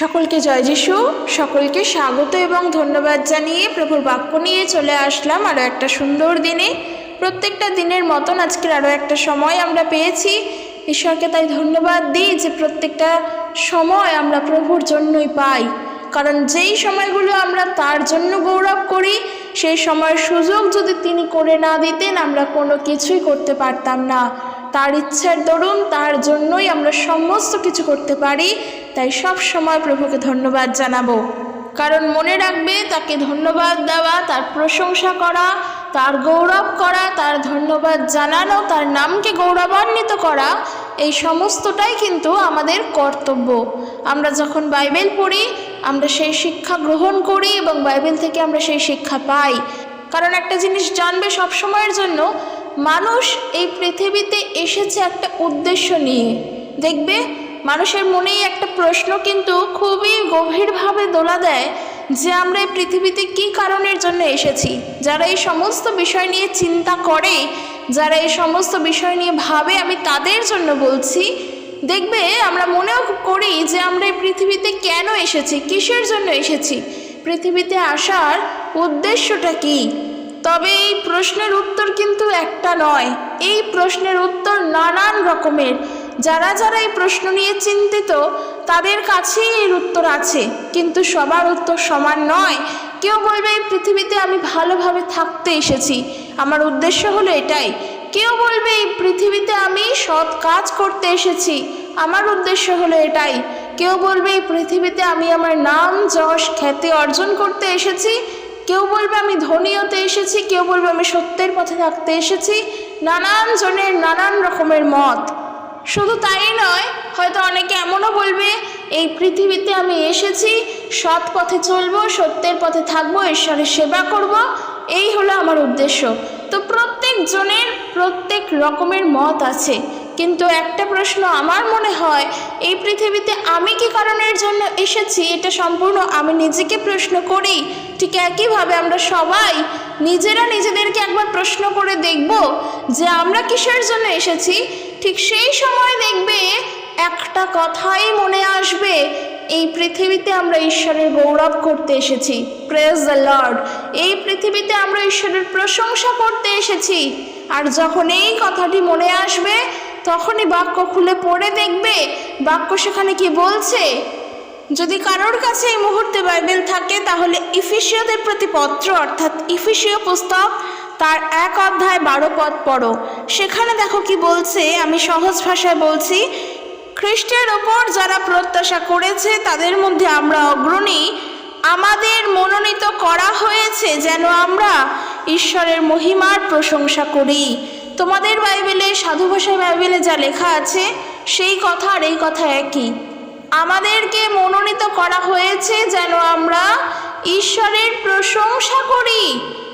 সকলকে জয় যিশু। সকলকে স্বাগত এবং ধন্যবাদ জানিয়ে প্রভুর বাক্য নিয়ে চলে আসলাম আরও একটা সুন্দর দিনে। প্রত্যেকটা দিনের মতন আজকের আরও একটা সময় আমরা পেয়েছি। ঈশ্বরকে তাই ধন্যবাদ দিই যে প্রত্যেকটা সময় আমরা প্রভুর জন্যই পাই। কারণ যেই সময়গুলো আমরা তার জন্য গৌরব করি, সেই সময়ের সুযোগ যদি তিনি করে না দিতেন, আমরা কোনো কিছুই করতে পারতাম না। তার ইচ্ছার দরুন তার জন্যই আমরা সমস্ত কিছু করতে পারি। তাই সব সময় প্রভুকে ধন্যবাদ জানাব। কারণ মনে রাখবে, তাকে ধন্যবাদ দেওয়া, তার প্রশংসা করা, তার গৌরব করা, তার ধন্যবাদ জানানো, তার নামকে গৌরবান্বিত করা, এই সমস্তটাই কিন্তু আমাদের কর্তব্য। আমরা যখন বাইবেল পড়ি, আমরা সেই শিক্ষা গ্রহণ করি এবং বাইবেল থেকে আমরা সেই শিক্ষা পাই। কারণ একটা জিনিস জানবে সব সময়ের জন্য, মানুষ এই পৃথিবীতে এসেছে একটা উদ্দেশ্য নিয়ে। দেখবে মানুষের মনেই একটা প্রশ্ন কিন্তু খুবই গভীরভাবে দোলা দেয় যে আমরা এই পৃথিবীতে কী কারণের জন্য এসেছি? যারা এই সমস্ত বিষয় নিয়ে চিন্তা করে, যারা এই সমস্ত বিষয় নিয়ে ভাবে, আমি তাদের জন্য বলছি, দেখবে আমরা মনেও করি যে আমরা এই পৃথিবীতে কেন এসেছি? কিসের জন্য এসেছি? পৃথিবীতে আসার উদ্দেশ্যটা কী? তবে এই প্রশ্নের উত্তর কিন্তু একটা নয়। এই প্রশ্নের উত্তর নানান রকমের। যারা যারা এই প্রশ্ন নিয়ে চিন্তিত, তাদের কাছেই এর উত্তর আছে। কিন্তু সবার উত্তর সমান নয়। কেউ বলবে, এই পৃথিবীতে আমি ভালোভাবে থাকতে এসেছি। আমার উদ্দেশ্য হলো এটাই। কেউ বলবে, এই পৃথিবীতে আমি সৎ কাজ করতে এসেছি। আমার উদ্দেশ্য হলো এটাই। কেউ বলবে, এই পৃথিবীতে আমি আমার নাম, যশ, খ্যাতি অর্জন করতে এসেছি। কেউ বলবে, আমি ধনী হতে এসেছি। কেউ বলবে, আমি সত্যের পথে থাকতে এসেছি। নানান জনের নানান রকমের মত। শুধু তাই নয়, হয়তো অনেকে এমনও বলবে, এই পৃথিবীতে আমি এসেছি, সৎ পথে চলবো, সত্যের পথে থাকব, ঈশ্বরের সেবা করব। এই হলো আমার উদ্দেশ্য। তো প্রত্যেক জনের প্রত্যেক রকমের মত আছে। কিন্তু একটা প্রশ্ন আমার মনে হয়, এই পৃথিবীতে আমি কি কারণের জন্য এসেছি, এটা সম্পূর্ণ আমি নিজেকে প্রশ্ন করি। ঠিক একইভাবে আমরা সবাই নিজেরা নিজেদেরকে একবার প্রশ্ন করে দেখব যে আমরা কিসের জন্য এসেছি? ঠিক সেই সময় দেখবে একটা কথাই মনে আসবে। এই পৃথিবীতে আমরা ঈশ্বরের গৌরব করতে এসেছি। প্রেজ দ্য লর্ড এই পৃথিবীতে আমরা ঈশ্বরের প্রশংসা করতে এসেছি। আর যখন এই কথাটি মনে আসবে, তখনই বাক্য খুলে পড়ে দেখবে। বাক্য সেখানে কি বলছে? যদি কারোর কাছে এই মুহূর্তে বাইবেল থাকে, তাহলে ইফিসীয়দের প্রতি পত্র, অর্থাৎ ইফিসীয় পুস্তক তার এক অধ্যায় বারো পদ পড়ো। সেখানে দেখো কি বলছে, আমি সহজ ভাষায় বলছি, খ্রিস্টের ওপর যারা প্রত্যাশা করেছে, তাদের মধ্যে আমরা অগ্রণী। আমাদের মনোনীত করা হয়েছে যেন আমরা ঈশ্বরের মহিমার প্রশংসা করি। তোমাদের বাইবেলে, সাধু ভাষায় বাইবেলে যা লেখা আছে, সেই কথা আর এই কথা একই। আমাদেরকে মনোনীত করা হয়েছে যেন আমরা ঈশ্বরের প্রশংসা করি।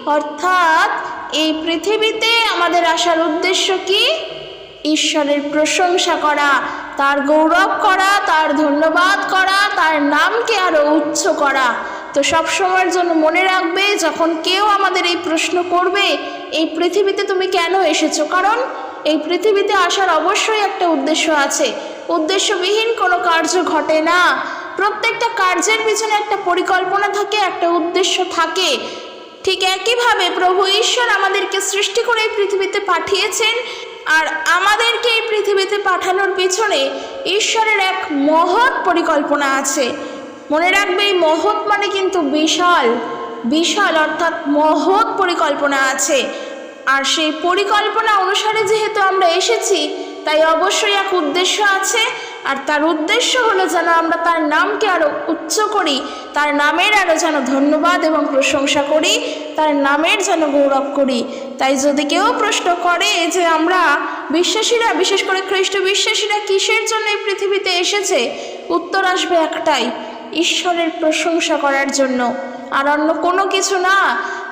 অর্থাৎ এই পৃথিবীতে আমাদের আসার উদ্দেশ্য কি? ঈশ্বরের প্রশংসা করা, তার গৌরব করা, তার ধন্যবাদ করা, তার নামকে আরও উচ্চ করা। তো সব সময়ের জন্য মনে রাখবে, যখন কেউ আমাদের এই প্রশ্ন করবে, এই পৃথিবীতে তুমি কেন এসেছ? কারণ এই পৃথিবীতে আসার অবশ্যই একটা উদ্দেশ্য আছে। উদ্দেশ্যবিহীন কোনো কার্য ঘটে না। প্রত্যেকটা কার্যের পিছনে একটা পরিকল্পনা থাকে, একটা উদ্দেশ্য থাকে। ঠিক একইভাবে প্রভু ঈশ্বর আমাদেরকে সৃষ্টি করে এই পৃথিবীতে পাঠিয়েছেন আর আমাদেরকে এই পৃথিবীতে পাঠানোর পিছনে ঈশ্বরের এক মহৎ পরিকল্পনা আছে। মনে রাখবে, এই মহৎ মানে কিন্তু বিশাল বিশাল অর্থাৎ মহৎ পরিকল্পনা আছে। আর সেই পরিকল্পনা অনুসারে যেহেতু আমরা এসেছি, তাই অবশ্যই এক উদ্দেশ্য আছে আর তার উদ্দেশ্য হলো যেন আমরা তার নামকে আরও উচ্চ করি, তার নামের আরও যেন ধন্যবাদ এবং প্রশংসা করি, তার নামের যেন গৌরব করি। তাই যদি কেউ প্রশ্ন করে যে আমরা বিশ্বাসীরা, বিশেষ করে খ্রিস্ট বিশ্বাসীরা কিসের জন্য এই পৃথিবীতে এসেছে, উত্তর আসবে একটাই, ঈশ্বরের প্রশংসা করার জন্য। আর অন্য কোনো কিছু না,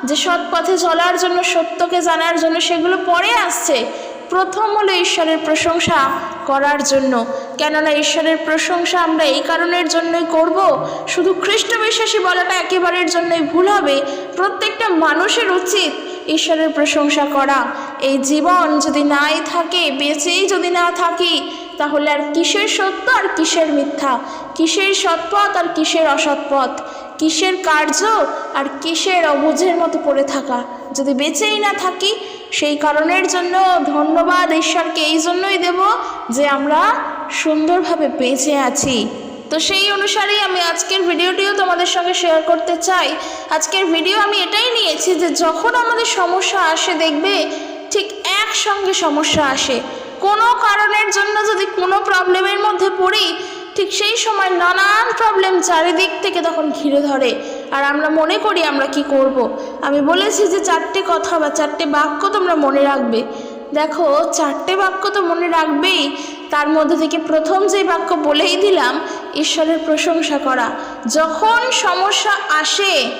যে সৎ পথে চলার জন্য, সত্যকে জানার জন্য সেগুলো পরে আসছে। প্রথম হলো ঈশ্বরের প্রশংসা করার জন্য। কেননা ঈশ্বরের প্রশংসা আমরা এই কারণের জন্যই করব। শুধু খ্রিস্ট বিশ্বাসী বলাটা একেবারের জন্যই ভুল হবে। প্রত্যেকটা মানুষের উচিত ঈশ্বরের প্রশংসা করা। এই জীবন যদি নাই থাকে, বেঁচেই যদি না থাকি, তাহলে আর কিসের সত্য আর কিসের মিথ্যা? কিসের সৎপথ আর কিসের অসৎপথ? কিসের কার্য আর কিসের অবুঝের মতো পড়ে থাকা? যদি বেঁচেই না থাকি সেই কারণের জন্য ধন্যবাদ ঈশ্বরকে, এই জন্যই দেব যে আমরা সুন্দরভাবে বেঁচে আছি। তো সেই অনুসারেই আমি আজকের ভিডিওটিও তোমাদের সঙ্গে শেয়ার করতে চাই। আজকের ভিডিও আমি এটাই নিয়েছি যে যখন আমাদের সমস্যা আসে, দেখবে ঠিক একসঙ্গে সমস্যা আসে। কোনো কারণের জন্য যদি কোনো প্রবলেমের মধ্যে পড়ি ঠিক সেই সময় নানান প্রবলেম চারিদিক থেকে তখন ঘিরে ধরে। আর আমরা মনে করি আমরা কি করব। আমি বলেছি যে চারটে কথা বা চারটে বাক্য তোমরা মনে রাখবে। দেখো, চারটে বাক্য তো মনে রাখবেই। তার মধ্যে থেকে প্রথম যে বাক্য বলেই দিলাম, ঈশ্বরের প্রশংসা করা। যখন সমস্যা আসে,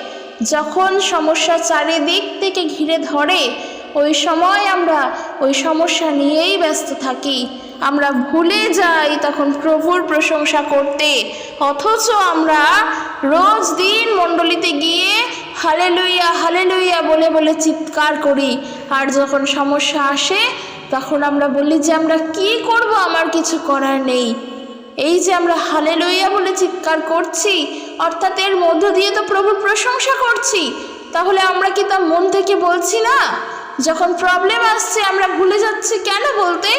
যখন সমস্যা চারিদিক থেকে ঘিরে ধরে, ওই সময় আমরা ওই সমস্যা নিয়েই ব্যস্ত থাকি। আমরা ভুলে যাই তখন প্রভুর প্রশংসা করতে। অথচ আমরা রোজ দিন মণ্ডলীতে গিয়ে হালে লইয়া হালে লইয়া বলে বলে চিৎকার করি। আর যখন সমস্যা আসে, তখন আমরা বলি যে, আমরা কি করব? আমার কিছু করার নেই। এই যে আমরা হালে লইয়া বলে চিৎকার করছি, অর্থাৎ এর মধ্য দিয়ে তো প্রভুর প্রশংসা করছি, তাহলে আমরা কি তা মন থেকে বলছি না? যখন প্রবলেম আসছে, আমরা ভুলে যাচ্ছি কেন বলতে?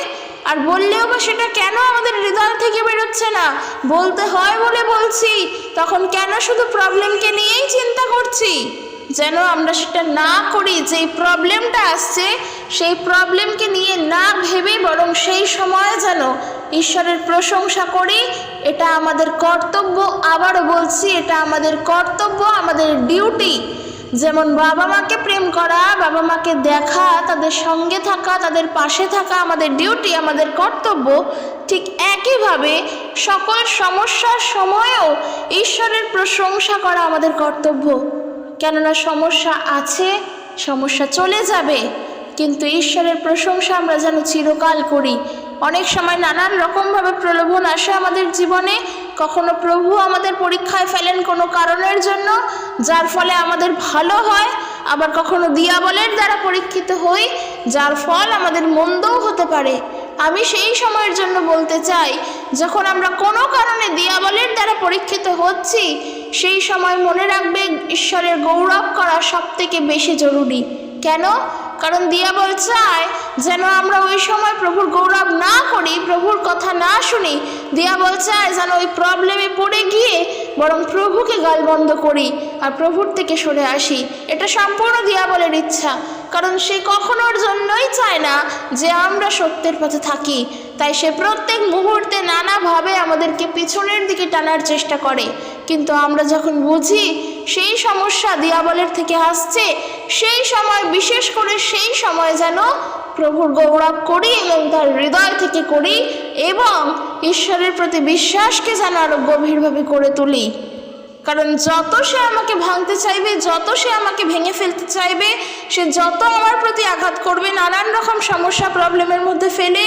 আর বললেও বা সেটা কেন আমাদের হৃদয় থেকে বেরোচ্ছে না? বলতে হয় বলে বলছি, তখন কেন শুধু প্রবলেমকে নিয়েই চিন্তা করছি? যেন আমরা সেটা না করি, যেই প্রবলেমটা আসছে, সেই প্রবলেমকে নিয়ে না ভেবে বরং সেই সময় যেন ঈশ্বরের প্রশংসা করি, এটা আমাদের কর্তব্য। আবারও বলছি, এটা আমাদের কর্তব্য, আমাদের ডিউটি যেমন বাবা মাকে প্রেম করা, বাবা মাকে দেখা, তাদের সঙ্গে থাকা, তাদের পাশে থাকা, আমাদের ডিউটি আমাদের কর্তব্য, ঠিক একইভাবে সকল সমস্যার সময়েও ঈশ্বরের প্রশংসা করা আমাদের কর্তব্য। কেননা সমস্যা আছে, সমস্যা চলে যাবে, কিন্তু ঈশ্বরের প্রশংসা আমরা যেন চিরকাল করি। অনেক সময় নানান রকমভাবে প্রলোভন আসে আমাদের জীবনে। কখনো প্রভু আমাদের পরীক্ষায় ফেলেন কোনো কারণের জন্য, যার ফলে আমাদের ভালো হয়। আবার কখনো দিয়াবলের দ্বারা পরীক্ষিত হই, যার ফল আমাদের মন্দও হতে পারে। আমি সেই সময়ের জন্য বলতে চাই, যখন আমরা কোনো কারণে দিয়াবলের দ্বারা পরীক্ষিত হচ্ছি, সেই সময় মনে রাখবে ঈশ্বরের গৌরব করা সব থেকে বেশি জরুরি। কেন? কারণ দিয়াবল চায় যেন আমরা ওই সময় প্রভুর গৌরব না করি, প্রভুর কথা না শুনি। দিয়াবল চায় যেন ওই প্রবলেমে পড়ে গিয়ে বরং প্রভুকে গাল বন্ধ করি আর প্রভুর থেকে সরে আসি। এটা সম্পূর্ণ দিয়াবলের ইচ্ছা। কারণ সে কখনোর জন্যই চায় না যে আমরা সত্যের পথে থাকি। তাই সে প্রত্যেক মুহূর্তে নানাভাবে আমাদেরকে পিছনের দিকে টানার চেষ্টা করে। কিন্তু আমরা যখন বুঝি সেই সমস্যা দিয়াবলের থেকে আসছে, সেই সময়, বিশেষ করে সেই সময় যেন প্রভুর গৌরব করি এবং তার হৃদয় থেকে করি এবং ঈশ্বরের প্রতি বিশ্বাসকে যেন আরও গভীরভাবে করে তুলি। কারণ যত সে আমাকে ভাঙতে চাইবে, যত সে আমাকে ভেঙে ফেলতে চাইবে, সে যত আমার প্রতি আঘাত করবে, নানান রকম সমস্যা প্রবলেমের মধ্যে ফেলে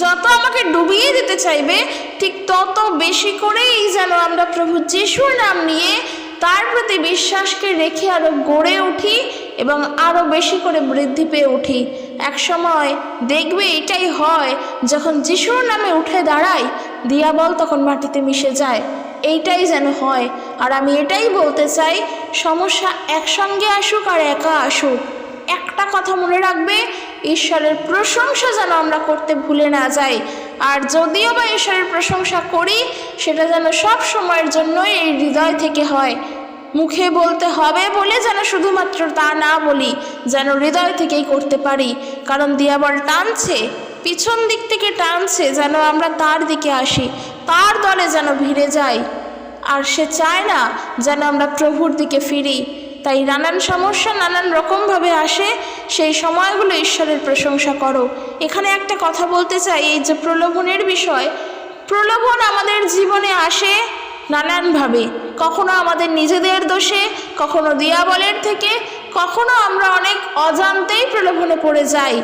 যত আমাকে ডুবিয়ে দিতে চাইবে, ঠিক তত বেশি করেই যেন আমরা প্রভু যিশুর নাম নিয়ে তার প্রতি বিশ্বাসকে রেখে আরও গড়ে উঠি এবং আরও বেশি করে বৃদ্ধি পেয়ে উঠি। এক সময় দেখবে এটাই হয়, যখন যিশুর নামে উঠে দাঁড়াই দিয়াবল তখন মাটিতে মিশে যায়। এইটাই যেন হয়। আর আমি এটাই বলতে চাই, সমস্যা একসঙ্গে আসুক আর একা আসুক। একটা কথা মনে রাখবে ঈশ্বরের প্রশংসা যেন আমরা করতে ভুলে না যাই। আর যদিও বা ঈশ্বরের প্রশংসা করি, সেটা যেন সব সময়ের জন্যই এই হৃদয় থেকে হয়। মুখে বলতে হবে বলে যেন শুধুমাত্র তা না বলি, যেন হৃদয় থেকেই করতে পারি। কারণ দিয়াবল টানছে, পিছন দিক থেকে টানছে যেন আমরা তার দিকে আসি, তার দলে যেন ভিড়ে যাই। আর সে চায় না যেন আমরা প্রভুর দিকে ফিরি। তাই নানান সমস্যা নানান রকমভাবে আসে, সেই সময়গুলো ঈশ্বরের প্রশংসা করো। এখানে একটা কথা বলতে চাই, এই যে প্রলোভনের বিষয়, প্রলোভন আমাদের জীবনে আসে নানানভাবে। কখনো আমাদের নিজেদের দোষে, কখনো দিয়াবলের থেকে, কখনো আমরা অনেক অজান্তেই প্রলোভনে পড়ে যাই।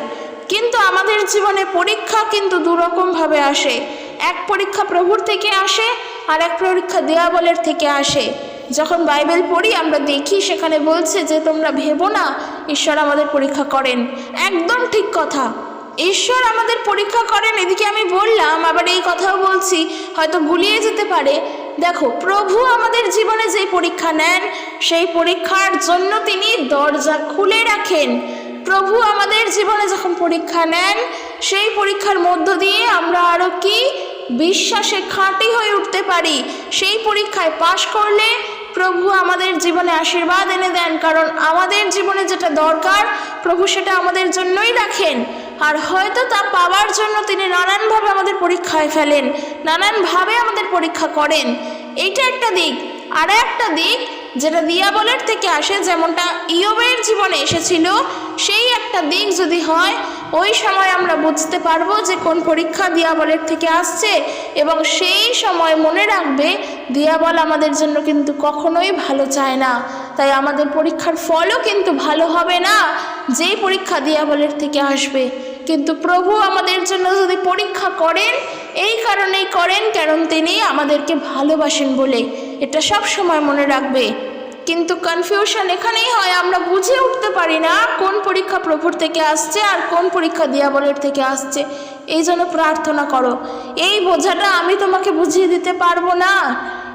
কিন্তু আমাদের জীবনে পরীক্ষা কিন্তু দুরকমভাবে আসে। এক পরীক্ষা প্রভুর থেকে আসে, আর এক পরীক্ষা দেয়াবলের থেকে আসে। যখন বাইবেল পড়ি, আমরা দেখি সেখানে বলছে যে, তোমরা ভেবো না, ঈশ্বর আমাদের পরীক্ষা করেন। একদম ঠিক কথা। ঈশ্বর আমাদের পরীক্ষা করেন, এদিকে আমি বললাম, আবার এই কথাও বলছি, হয়তো গুলিয়ে যেতে পারে। দেখো, প্রভু আমাদের জীবনে যে পরীক্ষা নেন, সেই পরীক্ষার জন্য তিনি দরজা খুলে রাখেন। প্রভু আমাদের জীবনে যখন পরীক্ষা নেন, সেই পরীক্ষার মধ্য দিয়ে আমরা আরও কি? বিশ্বাসে খাঁটি হয়ে উঠতে পারি। সেই পরীক্ষায় পাশ করলে প্রভু আমাদের জীবনে আশীর্বাদ এনে দেন, কারণ আমাদের জীবনে যেটা দরকার, প্রভু সেটা আমাদের জন্যই রাখেন। আর হয়তো তা পাওয়ার জন্য তিনি নানানভাবে আমাদের পরীক্ষায় ফেলেন, নানানভাবে আমাদের পরীক্ষা করেন। এইটা একটা দিক। আর একটা দিক যেটা দিয়াবলের থেকে আসে, যেমনটা ইয়বের জীবনে এসেছিল, সেই একটা দিক যদি হয়, ওই সময় আমরা বুঝতে পারব যে কোন পরীক্ষা দিয়াবলের থেকে আসছে এবং সেই সময় মনে রাখবে, দিয়াবল আমাদের জন্য কিন্তু কখনোই ভালো চায় না। তাই আমাদের পরীক্ষার ফলও কিন্তু ভালো হবে না, যেই পরীক্ষা দিয়াবলের থেকে আসবে। কিন্তু প্রভু আমাদের জন্য যদি পরীক্ষা করেন, এই কারণেই করেন, কারণ তিনি আমাদেরকে ভালোবাসেন বলে। এটা সব সময় মনে রাখবে। কিন্তু কনফিউশন এখানেই হয়, আমরা বুঝে উঠতে পারি না কোন পরীক্ষা প্রভুর থেকে আসছে আর কোন পরীক্ষা দিয়াবলের থেকে আসছে। এই জন্য প্রার্থনা করো। এই বোঝাটা আমি তোমাকে বুঝিয়ে দিতে পারব না।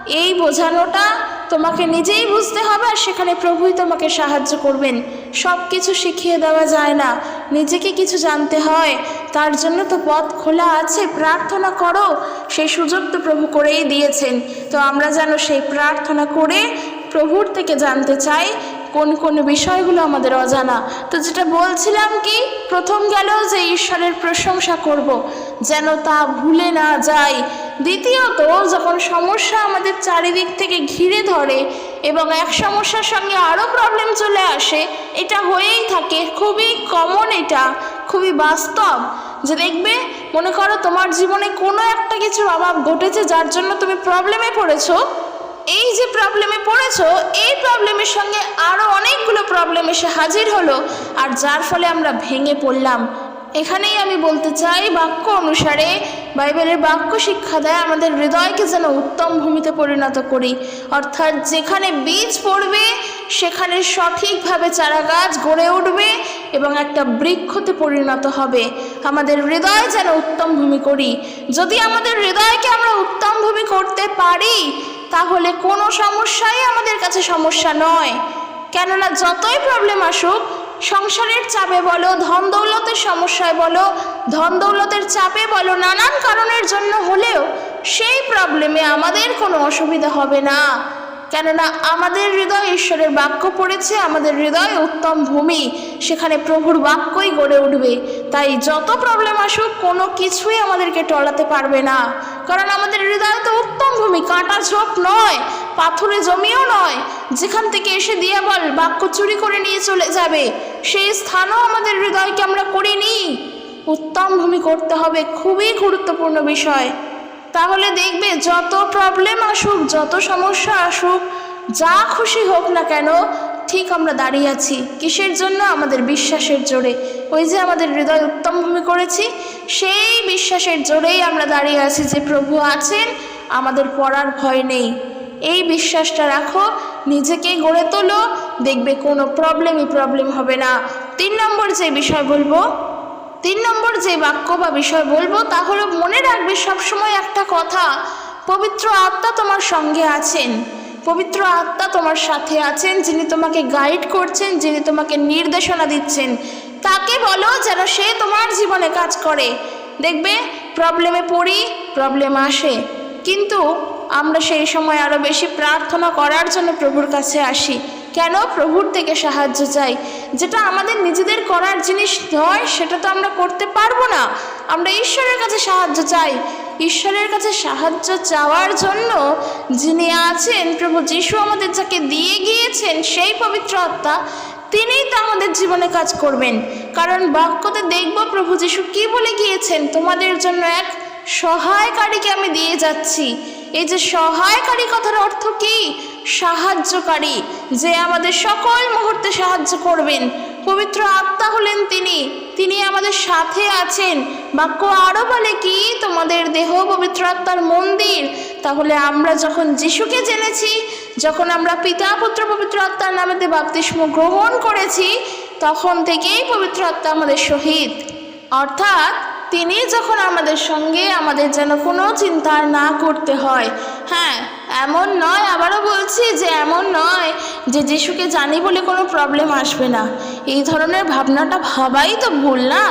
এই বোঝানোটা তোমাকে নিজেই বুঝতে হবে আর সেখানে প্রভুই তোমাকে সাহায্য করবেন। সব কিছু শিখিয়ে দেওয়া যায় না। নিজেকে কিছু জানতে হয়। তার জন্য তো পথ খোলা আছে। প্রার্থনা করো। সেই সুযোগ তো প্রভু করেই দিয়েছেন। তো আমরা যেন সেই প্রার্থনা করে প্রভুর থেকে জানতে চাই কোন কোন বিষয়গুলো আমাদের অজানা। তো যেটা বলছিলাম কি, প্রথম গেল যে ঈশ্বরের প্রশংসা করব। যেন তা ভুলে না যাই। দ্বিতীয়ত, যখন সমস্যা আমাদের চারিদিক থেকে ঘিরে ধরে এবং এক সমস্যার সঙ্গে আরও প্রবলেম চলে আসে, এটা হয়েই থাকে। খুবই কমন এটা, খুবই বাস্তব। যে দেখবে, মনে করো তোমার জীবনে কোনো একটা কিছুর অভাব ঘটেছে যার জন্য তুমি প্রবলেমে পড়েছো। এই যে প্রবলেমে পড়েছো, এই প্রবলেমের সঙ্গে আরও অনেকগুলো প্রবলেম এসে হাজির হলো। আর যার ফলে আমরা ভেঙে পড়লাম। এখানেই আমি বলতে চাই, বাক্য অনুসারে বাইবেলের বাক্য শিক্ষা দেয়, আমাদের হৃদয়কে যেন উত্তম ভূমিতে পরিণত করি। অর্থাৎ যেখানে বীজ পড়বে, সেখানে সঠিকভাবে চারা গাছ গড়ে উঠবে এবং একটা বৃক্ষতে পরিণত হবে। আমাদের হৃদয় যেন উত্তম ভূমি করি। যদি আমাদের হৃদয়কে আমরা উত্তম ভূমি করতে পারি, তাহলে কোনো সমস্যাই আমাদের কাছে সমস্যা নয়। কেননা যতই প্রবলেম আসুক সংসারের চাপে বলো ধন দৌলতের সমস্যায় বলো ধন দৌলতের চাপে বলো, নানান কারণের জন্য হলেও সেই প্রবলেমে আমাদের কোনো অসুবিধা হবে না। কেননা আমাদের হৃদয় ঈশ্বরের বাক্য পড়েছে, আমাদের হৃদয় উত্তম ভূমি, সেখানে প্রভুর বাক্যই গড়ে উঠবে। তাই যত প্রবলেম আসুক, কোনো কিছুই আমাদেরকে টলাতে পারবে না। কারণ আমাদের হৃদয় তো উত্তম ভূমি, কাঁটা ঝোপ নয়, পাথরে জমিও নয়। যেখান থেকে এসে দিয়ে বল বাক্য চুরি করে নিয়ে চলে যাবে, সেই স্থানও আমাদের হৃদয়কে আমরা করে নিই। উত্তম ভূমি করতে হবে খুবই গুরুত্বপূর্ণ বিষয়। তাহলে দেখবে যত প্রবলেম আসুক, যত সমস্যা আসুক, যা খুশি হোক না কেন, ঠিক আমরা দাঁড়িয়ে আছি। কিসের জন্য? আমাদের বিশ্বাসের জোরে। ওই যে আমাদের হৃদয় উত্তম ভূমি করেছি, সেই বিশ্বাসের জোরেই আমরা দাঁড়িয়ে আছি যে প্রভু আছেন, আমাদের পড়ার ভয় নেই। এই বিশ্বাসটা রাখো, নিজেকেই গড়ে তোলো, দেখবে কোনো প্রবলেমই প্রবলেম হবে না। তিন নম্বর যে বিষয় বলব তিন নম্বর যে বাক্য বা বিষয় বলব, তা হলো মনে রাখবে সবসময় একটা কথা, পবিত্র আত্মা তোমার সঙ্গে আছেন। পবিত্র আত্মা তোমার সাথে আছেন, যিনি তোমাকে গাইড করছেন, যিনি তোমাকে নির্দেশনা দিচ্ছেন। তাকে বলো যেন সে তোমার জীবনে কাজ করে। দেখবে প্রবলেমে পড়ি প্রবলেম আসে। কিন্তু আমরা সেই সময় আরও বেশি প্রার্থনা করার জন্য প্রভুর কাছে আসি। কেন প্রভুর থেকে সাহায্য চাই? যেটা আমাদের নিজেদের করার জিনিস নয়, সেটা তো আমরা করতে পারব না। আমরা ঈশ্বরের কাছে সাহায্য চাই। ঈশ্বরের কাছে সাহায্য চাওয়ার জন্য যিনি আছেন, প্রভু যিশু আমাদের যাকে দিয়ে গিয়েছেন, সেই পবিত্র আত্মা, তিনিই তো আমাদের জীবনে কাজ করবেন। কারণ বাক্যতে দেখব প্রভু যিশু কি বলে গিয়েছেন? তোমাদের জন্য এক সহায়কারীকে আমি দিয়ে যাচ্ছি। এই যে সহায়কারী কথার অর্থ কি? সাহায্যকারী, যে আমাদের সকল মুহূর্তে সাহায্য করবেন। পবিত্র আত্মা হলেন তিনি। তিনি আমাদের সাথে আছেন। বাক্য আরও বলে কি? তোমাদের দেহ পবিত্র আত্মার মন্দির। তাহলে আমরা যখন যিশুকে জেনেছি, যখন আমরা পিতা পুত্র পবিত্র আত্মার নামেতে বাপতিস্ম গ্রহণ করেছি, তখন থেকেই পবিত্র আত্মা আমাদের শহীদ অর্থাৎ তিনি যখন আমাদের সঙ্গে আমাদের যেন কোনো চিন্তা না করতে হয় হ্যাঁ এমন নয়, আবারও বলছি যে এমন নয় যে যিশুকে জানি বলে কোনো প্রবলেম আসবে না। এই ধরনের ভাবনাটা ভাবাই তো ভুল না।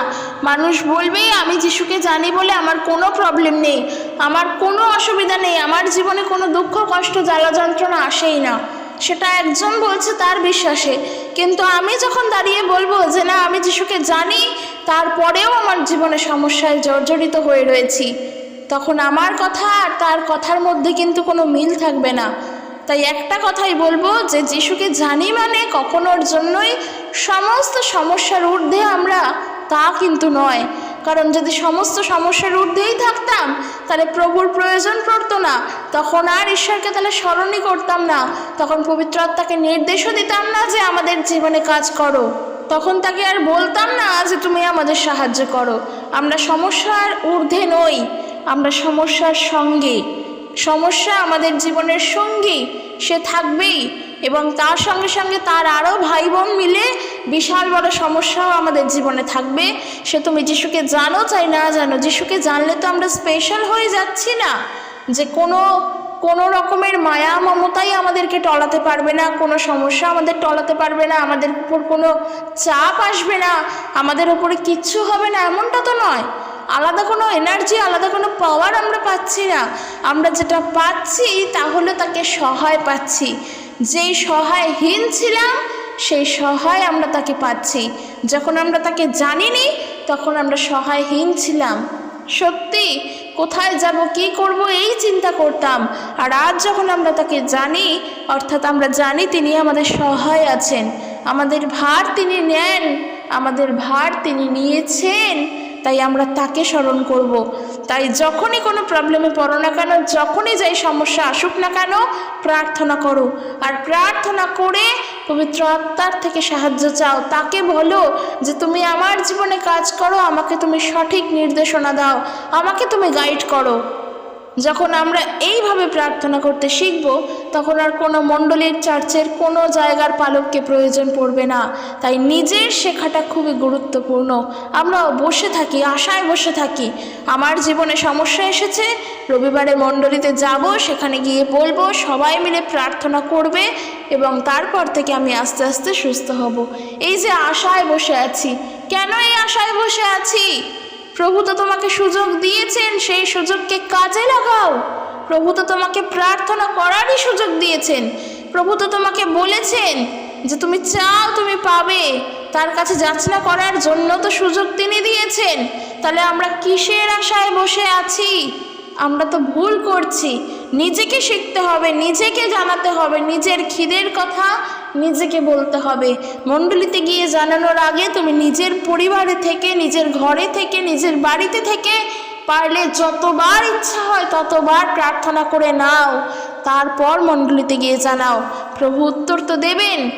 মানুষ বলবেই আমি যিশুকে জানি বলে আমার কোনো প্রবলেম নেই, আমার কোনো অসুবিধা নেই, আমার জীবনে কোনো দুঃখ, কষ্ট জ্বালা যন্ত্রণা আসেই না। সেটা একজন বলছে তার বিশ্বাসে। কিন্তু আমি যখন দাঁড়িয়ে বলব যে না, আমি যিশুকে জানি, তারপরেও আমার জীবনে সমস্যায় জর্জরিত হয়ে রয়েছি। তখন আমার কথা আর তার কথার মধ্যে কিন্তু কোনো মিল থাকবে না। তাই একটা কথাই বলব যে, যিশুকে জানি মানে কখনোর জন্যই সমস্ত সমস্যার ঊর্ধ্বে আমরা তা কিন্তু নয়। কারণ যদি সমস্ত সমস্যার ঊর্ধ্বেই থাকতাম, তাহলে প্রভুর প্রয়োজন পড়তো না। তখন আর ঈশ্বরকে তাহলে স্মরণই করতাম না। তখন পবিত্র আত্মাকে নির্দেশও দিতাম না যে আমাদের জীবনে কাজ করো। তখন তাকে আর বলতাম না যে তুমি আমাদের সাহায্য করো। আমরা সমস্যার ঊর্ধ্বে নই, আমরা সমস্যার সঙ্গে। সমস্যা আমাদের জীবনের সঙ্গী, সে থাকবেই। এবং তার সঙ্গে সঙ্গে তার আরও ভাই বোন মিলে বিশাল বড় সমস্যাও আমাদের জীবনে থাকবে। সে তুমি যিশুকে জানো চাই না জানো, যিশুকে জানলে তো আমরা স্পেশাল হয়ে যাচ্ছি না। যে কোনো কোনো রকমের মায়া মমতাই আমাদেরকে টলাতে পারবে না, কোনো সমস্যা আমাদের টলাতে পারবে না, আমাদের উপর কোনো চাপ আসবে না, আমাদের উপরে কিচ্ছু হবে না, এমনটা তো নয়। আলাদা কোনো এনার্জি আলাদা কোনো পাওয়ার আমরা পাচ্ছি না। আমরা যেটা পাচ্ছি তাহলে তাকে সহায় পাচ্ছি। যেই সহায়হীন ছিলাম, সেই সহায় আমরা তাকে পাচ্ছি। যখন আমরা তাকে জানিনি, তখন আমরা সহায়হীন ছিলাম। সত্যি, কোথায় যাব, কি করব, এই চিন্তা করতাম। আর আজ যখন আমরা তাকে জানি, অর্থাৎ আমরা জানি তিনি আমাদের সহায় আছেন। আমাদের ভার তিনি নেন, আমাদের ভার তিনি নিয়েছেন। তাই আমরা তাকে স্মরণ করব। তাই যখনই কোনো প্রবলেমে পড়ো না কেন, যখনই যাই সমস্যা আসুক না কেন, প্রার্থনা করো। আর প্রার্থনা করে পবিত্র আত্মার থেকে সাহায্য চাও। তাকে বলো যে তুমি আমার জীবনে কাজ করো, আমাকে তুমি সঠিক নির্দেশনা দাও, আমাকে তুমি গাইড করো। যখন আমরা এইভাবে প্রার্থনা করতে শিখব, তখন আর কোনো মণ্ডলীর চার্চের কোনো জায়গার পালককে প্রয়োজন পড়বে না। তাই নিজের শেখাটা খুবই গুরুত্বপূর্ণ। আমরা বসে থাকি, আশায় বসে থাকি। আমার জীবনে সমস্যা এসেছে রবিবারে মণ্ডলীতে যাব, সেখানে গিয়ে বলব, সবাই মিলে প্রার্থনা করবে এবং তারপর থেকে আমি আস্তে আস্তে সুস্থ হব। এই যে আশায় বসে আছি, কেন এই আশায় বসে আছি? প্রভু তো তোমাকে সুযোগ দিয়েছেন, সেই সুযোগকে কাজে লাগাও। প্রভু তো তোমাকে প্রার্থনা করারই সুযোগ দিয়েছেন। প্রভু তো তোমাকে বলেছেন যে তুমি চাও তুমি পাবে। তার কাছে যাচনা করার জন্য তো সুযোগ তিনি দিয়েছেন। তাহলে আমরা কিসের আশায় বসে আছি? আমরা তো ভুল করছি। নিজেকে শিখতে হবে, নিজেকে জানাতে হবে, নিজের খিদের কথা নিজেকে বলতে হবে। মণ্ডলীতে গিয়ে জানানোর আগে তুমি নিজের পরিবারে থেকে, নিজের ঘরে থেকে, নিজের বাড়িতে থেকে পারলে যতবার ইচ্ছা হয় ততবার প্রার্থনা করে নাও। তারপর মণ্ডলীতে গিয়ে জানাও। প্রভু উত্তর তো দেবেন।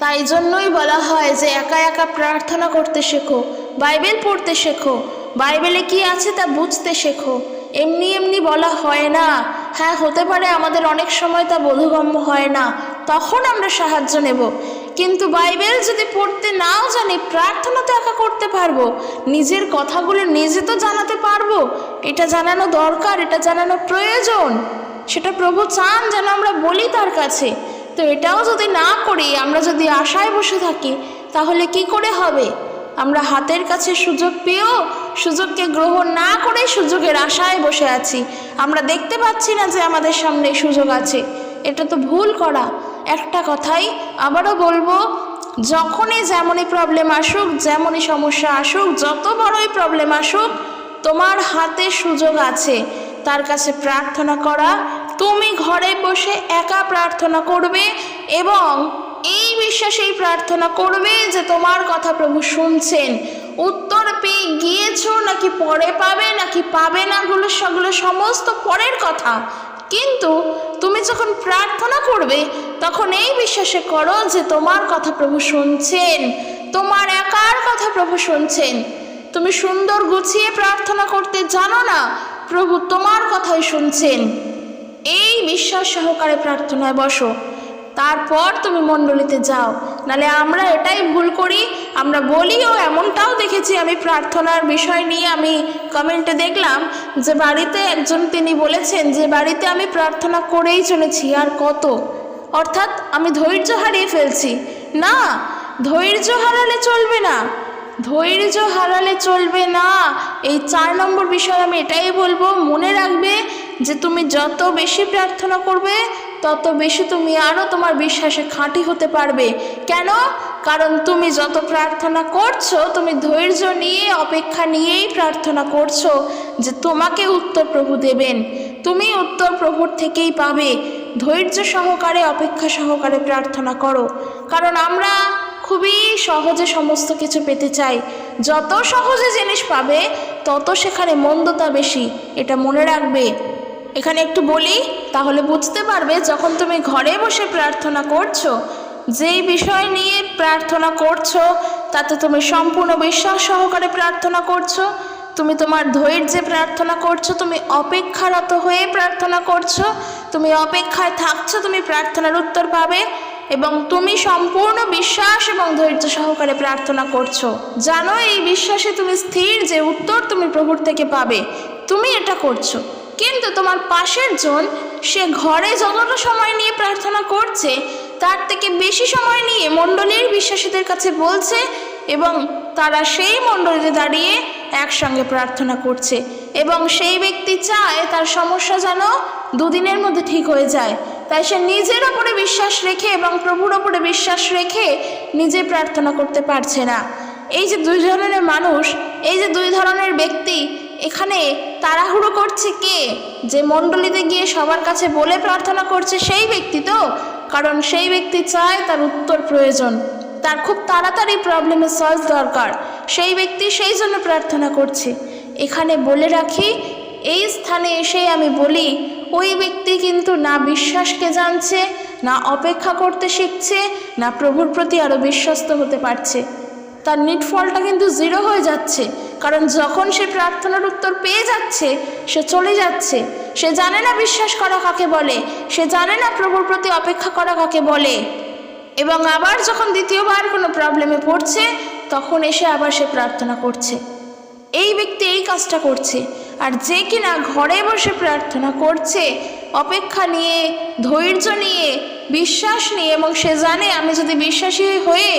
তাই জন্যই বলা হয় যে একা একা প্রার্থনা করতে শেখো, বাইবেল পড়তে শেখো। বাইবেলে কি আছে তা বুঝতে শেখো। এমনি এমনি বলা হয় না। হ্যাঁ হতে পারে আমাদের অনেক সময় তা বোধগম্য হয় না। তখন আমরা সাহায্য নেব। কিন্তু বাইবেল যদি পড়তে নাও জানি, প্রার্থনা তো একা করতে পারব। নিজের কথাগুলো নিজে তো জানাতে পারব। এটা জানানো দরকার, এটা জানানো প্রয়োজন। সেটা প্রভু চান যেন আমরা বলি তার কাছে। তো এটাও যদি না করি, আমরা যদি আশায় বসে থাকি, তাহলে কি করে হবে? আমরা হাতের কাছে সুযোগ পেয়েও সুযোগকে গ্রহণ না করে সুযোগের আশায় বসে আছি। আমরা দেখতে পাচ্ছি না যে আমাদের সামনে সুযোগ আছে। এটা তো ভুল করা। একটা কথাই আবারও বলব, যখনই যেমনই প্রবলেম আসুক, যেমনই সমস্যা আসুক, যত বড়ই প্রবলেম আসুক, তোমার হাতে সুযোগ আছে। তার কাছে প্রার্থনা করা, তুমি ঘরে বসে একা প্রার্থনা করবে এবং বিশ্বাসেই প্রার্থনা করবে যে তোমার কথা প্রভু শুনছেন। উত্তর পেয়ে গিয়েছো নাকি পরে পাবে, নাকি পাবে না গুলো সেগুলো সমস্ত পরের কথা। কিন্তু তুমি যখন প্রার্থনা করবে, তখন এই বিশ্বাসে করো যে তোমার কথা প্রভু শুনছেন। তোমার একার কথা প্রভু শুনছেন। তুমি সুন্দর গুছিয়ে প্রার্থনা করতে জানো না, প্রভু তোমার কথাই শুনছেন। এই বিশ্বাস সহকারে প্রার্থনায় বসো। তারপর তুমি মণ্ডলীতে যাও। নালে আমরা এটাই ভুল করি, আমরা বলিও এমনটাও দেখেছি, আমি প্রার্থনার বিষয় নিয়ে আমি কমেন্টে দেখলাম যে বাড়িতে একজন তিনি বলেছেন যে বাড়িতে আমি প্রার্থনা করেই চলেছি, আর কত? অর্থাৎ আমি ধৈর্য হারিয়ে ফেলছি। না, ধৈর্য হারালে চলবে না। ধৈর্য হারালে চলবে না। এই চার নম্বর বিষয় আমি এটাই বলব, মনে রাখবে যে তুমি যত বেশি প্রার্থনা করবে তত বেশি তুমি আরও তোমার বিশ্বাসে খাঁটি হতে পারবে। কেন? কারণ তুমি যত প্রার্থনা করছ, তুমি ধৈর্য নিয়ে, অপেক্ষা নিয়েই প্রার্থনা করছ যে তোমাকে উত্তর প্রভু দেবেন। তুমি উত্তর প্রভুর থেকেই পাবে। ধৈর্য সহকারে, অপেক্ষা সহকারে প্রার্থনা করো। কারণ আমরা খুবই সহজে সমস্ত কিছু পেতে চাই। যত সহজে জিনিস পাবে, তত সেখানে মন্দতা বেশি। এটা মনে রাখবে। এখানে একটু বলি, তাহলে বুঝতে পারবে যখন তুমি ঘরে বসে প্রার্থনা করছ, যেই বিষয় নিয়ে প্রার্থনা করছ, তাতে তুমি সম্পূর্ণ বিশ্বাস সহকারে প্রার্থনা করছ, তুমি তোমার ধৈর্যে প্রার্থনা করছ, তুমি অপেক্ষারত হয়ে প্রার্থনা করছ, তুমি অপেক্ষায় থাকছো, তুমি প্রার্থনার উত্তর পাবে এবং তুমি সম্পূর্ণ বিশ্বাস এবং ধৈর্য সহকারে প্রার্থনা করছ। জানো, এই বিশ্বাসে তুমি স্থির যে উত্তর তুমি প্রভুর থেকে পাবে, তুমি এটা করছ। কিন্তু তোমার পাশের জন, সে ঘরে যতটা সময় নিয়ে প্রার্থনা করছে, তার থেকে বেশি সময় নিয়ে মণ্ডলীর বিশ্বাসীদের কাছে বলছে এবং তারা সেই মণ্ডলীতে দাঁড়িয়ে একসঙ্গে প্রার্থনা করছে এবং সেই ব্যক্তি চায় তার সমস্যা যেন দুদিনের মধ্যে ঠিক হয়ে যায়। তাই সে নিজের ওপরে বিশ্বাস রেখে এবং প্রভুর ওপরে বিশ্বাস রেখে নিজে প্রার্থনা করতে পারছে না। এই যে দুই ধরনের মানুষ, এই যে দুই ধরনের ব্যক্তি এখানে তাড়াহুড়ো করছে কে? যে মণ্ডলীতে গিয়ে সবার কাছে বলে প্রার্থনা করছে সেই ব্যক্তি তো? কারণ সেই ব্যক্তি চায় তার উত্তর প্রয়োজন। তার খুব তাড়াতাড়ি প্রবলেমের সলভ দরকার। সেই ব্যক্তি সেই জন্য প্রার্থনা করছে। এখানে বলে রাখি, এই স্থানে এসে আমি বলি, ওই ব্যক্তি কিন্তু না বিশ্বাসকে জানছে, না অপেক্ষা করতে শিখছে, না প্রভুর প্রতি আরও বিশ্বস্ত হতে পারছে। তার নিট ফলটা কিন্তু জিরো হয়ে যাচ্ছে। কারণ যখন সে প্রার্থনার উত্তর পেয়ে যাচ্ছে, সে চলে যাচ্ছে। সে জানে না বিশ্বাস করা কাকে বলে। সে জানে না প্রভুর প্রতি অপেক্ষা করা কাকে বলে। এবং আবার যখন দ্বিতীয়বার কোনো প্রবলেমে পড়ছে, তখন এসে আবার সে প্রার্থনা করছে। এই ব্যক্তি এই কাজটা করছে। আর যে কিনা ঘরে বসে প্রার্থনা করছে, অপেক্ষা নিয়ে, ধৈর্য নিয়ে, বিশ্বাস নিয়ে, এবং সে জানে, আমি যদি বিশ্বাসী হয়ে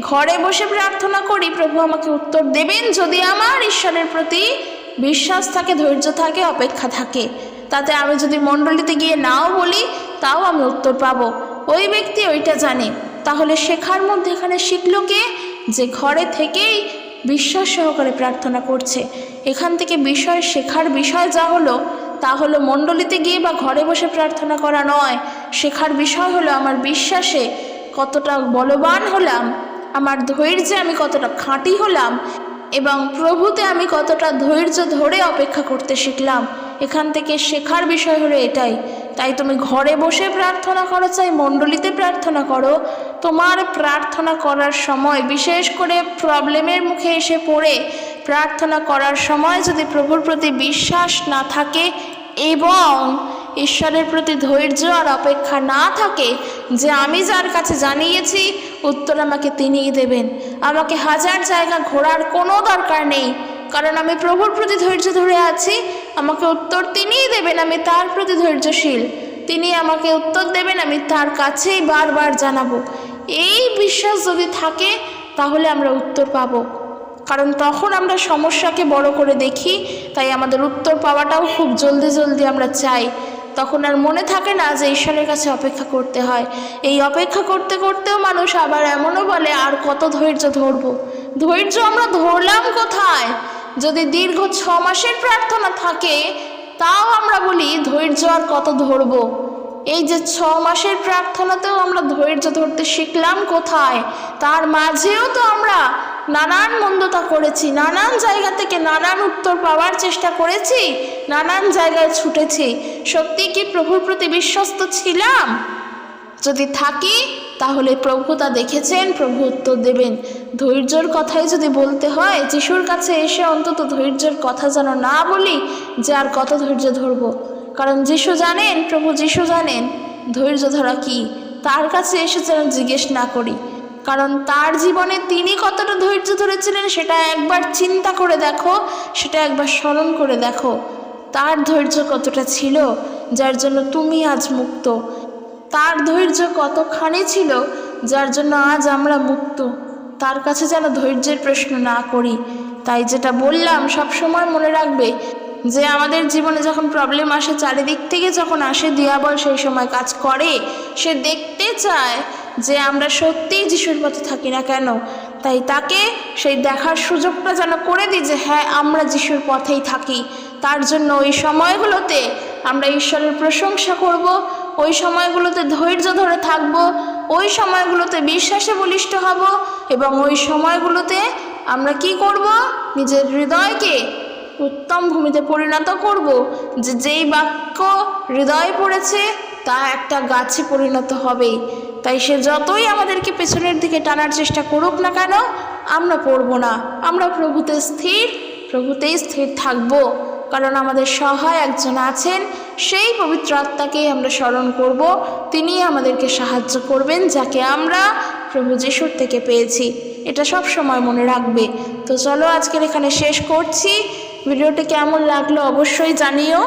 ঘরে বসে প্রার্থনা করি, প্রভু আমাকে উত্তর দেবেন। যদি আমার ঈশ্বরের প্রতি বিশ্বাস থাকে, ধৈর্য থাকে, অপেক্ষা থাকে, তাতে আমি যদি মণ্ডলীতে গিয়ে নাও বলি, তাও আমি উত্তর পাবো। ওই ব্যক্তি ওইটা জানে। তাহলে শেখার মধ্যে এখানে শিখলো কে? যে ঘরে থেকেই বিশ্বাস সহকারে প্রার্থনা করছে। এখান থেকে বিষয় শেখার বিষয় যা হলো, তা হলো মণ্ডলীতে গিয়ে বা ঘরে বসে প্রার্থনা করা নয়। শেখার বিষয় হলো আমার বিশ্বাসে কতটা বলবান হলাম আমার ধৈর্যে আমি কতটা খাঁটি হলাম এবং প্রভুতে আমি কতটা ধৈর্য ধরে অপেক্ষা করতে শিখলাম, এখান থেকে শেখার বিষয় হলো এটাই। তাই তুমি ঘরে বসে প্রার্থনা করো, চাই মণ্ডলীতে প্রার্থনা করো। তোমার প্রার্থনা করার সময়, বিশেষ করে প্রবলেমের মুখে এসে পড়ে প্রার্থনা করার সময় যদি প্রভুর প্রতি বিশ্বাস না থাকে এবং ঈশ্বরের প্রতি ধৈর্য আর অপেক্ষা না থাকে যে আমি যার কাছে জানিয়েছি, উত্তর আমাকে তিনিই দেবেন। আমাকে হাজার জায়গা ঘোরার কোনো দরকার নেই। কারণ আমি প্রভুর প্রতি ধৈর্য ধরে আছি, আমাকে উত্তর তিনিই দেবেন, আমি তার প্রতি ধৈর্যশীল। তিনি আমাকে উত্তর দেবেন, আমি তার কাছেই বারবার জানাব। এই বিশ্বাস যদি থাকে, তাহলে আমরা উত্তর পাবো। কারণ তখন আমরা সমস্যাকে বড় করে দেখি, তাই আমাদের উত্তর পাওয়াটাও খুব জলদি জলদি আমরা চাই। তখন আর মনে থাকে না যে ঈশ্বরের কাছে অপেক্ষা করতে হয়। এই অপেক্ষা করতে করতেও মানুষ আবার এমনও বলে, আর কত ধৈর্য ধরবো? ধৈর্য আমরা ধরলাম কোথায়? যদি দীর্ঘ ছ মাসের প্রার্থনা থাকে, তাও আমরা বলি ধৈর্য আর কত ধরবো? এই যে ছ মাসের প্রার্থনাতেও আমরা ধৈর্য ধরতে শিখলাম কোথায়, তার মাঝেও তো আমরা নানান মন্দতা করেছি, নানান জায়গা থেকে নানান উত্তর পাওয়ার চেষ্টা করেছি, নানান জায়গায় ছুটেছি। সত্যি কি প্রভুর প্রতি বিশ্বস্ত ছিলাম? যদি থাকি, তাহলে প্রভু তা দেখেছেন, প্রভু উত্তর দেবেন। ধৈর্যর কথাই যদি বলতে হয়, যিশুর কাছে এসে অন্তত ধৈর্যের কথা যেন না বলি, যে আর কত ধৈর্য ধরবো? কারণ যিশু জানেন, প্রভু যিশু জানেন, ধৈর্য ধরা কি? তার কাছে এসে যেন জিজ্ঞেস না করি। কারণ তার জীবনে তিনি কতটা ধৈর্য ধরেছিলেন সেটা একবার চিন্তা করে দেখো, সেটা একবার স্মরণ করে দেখো, তার ধৈর্য কতটা ছিল যার জন্য তুমি আজ মুক্ত? তার ধৈর্য কতখানি ছিল যার জন্য আজ আমরা মুক্ত? তার কাছে যেন ধৈর্যের প্রশ্ন না করি। তাই যেটা বললাম সব সময় মনে রাখবে যে আমাদের জীবনে যখন প্রবলেম আসে, চারিদিক থেকে যখন আসে দিয়াবল সেই সময় কাজ করে, সে দেখতে চায় যে আমরা সত্যিই যিশুর পথে থাকি না কেন? তাই তাকে সেই দেখার সুযোগটা যেন করে দিই যে হ্যাঁ আমরা যিশুর পথেই থাকি। তার জন্য ওই সময়গুলোতে আমরা ঈশ্বরের প্রশংসা করব, ওই সময়গুলোতে ধৈর্য ধরে থাকব, ওই সময়গুলোতে বিশ্বাসে বলিষ্ঠ হব এবং ওই সময়গুলোতে আমরা কি করব? নিজের হৃদয়কে উত্তম ভূমিতে পরিণত করব। যে যেই বাক্য হৃদয়ে পড়েছে, তা একটা গাছে পরিণত হবেই। তাই সে যতই আমাদেরকে পেছনের দিকে টানার চেষ্টা করুক না কেন, আমরা পড়ব না। আমরা প্রভুতে স্থির, প্রভুতেই স্থির থাকব। কারণ আমাদের সহায় একজন আছেন, সেই পবিত্র আত্মাকেই আমরা স্মরণ করব। তিনি আমাদেরকে সাহায্য করবেন, যাকে আমরা প্রভু যিশুর থেকে পেয়েছি। এটা সব সময় মনে রাখবে। তো চলো আজকের এখানে শেষ করছি। ভিডিওটি কেমন লাগল অবশ্যই জানিও।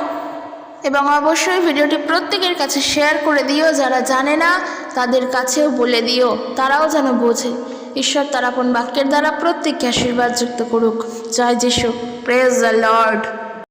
এবং অবশ্যই ভিডিওটি প্রত্যেকের কাছে শেয়ার করে দিও। যারা জানে না, তাদের কাছেও বলে দিও। তারাও যেন বোঝে। ঈশ্বর তার আপন বাক্যের দ্বারা প্রত্যেককে আশীর্বাদ যুক্ত করুক। জয় যিশু। Praise the Lord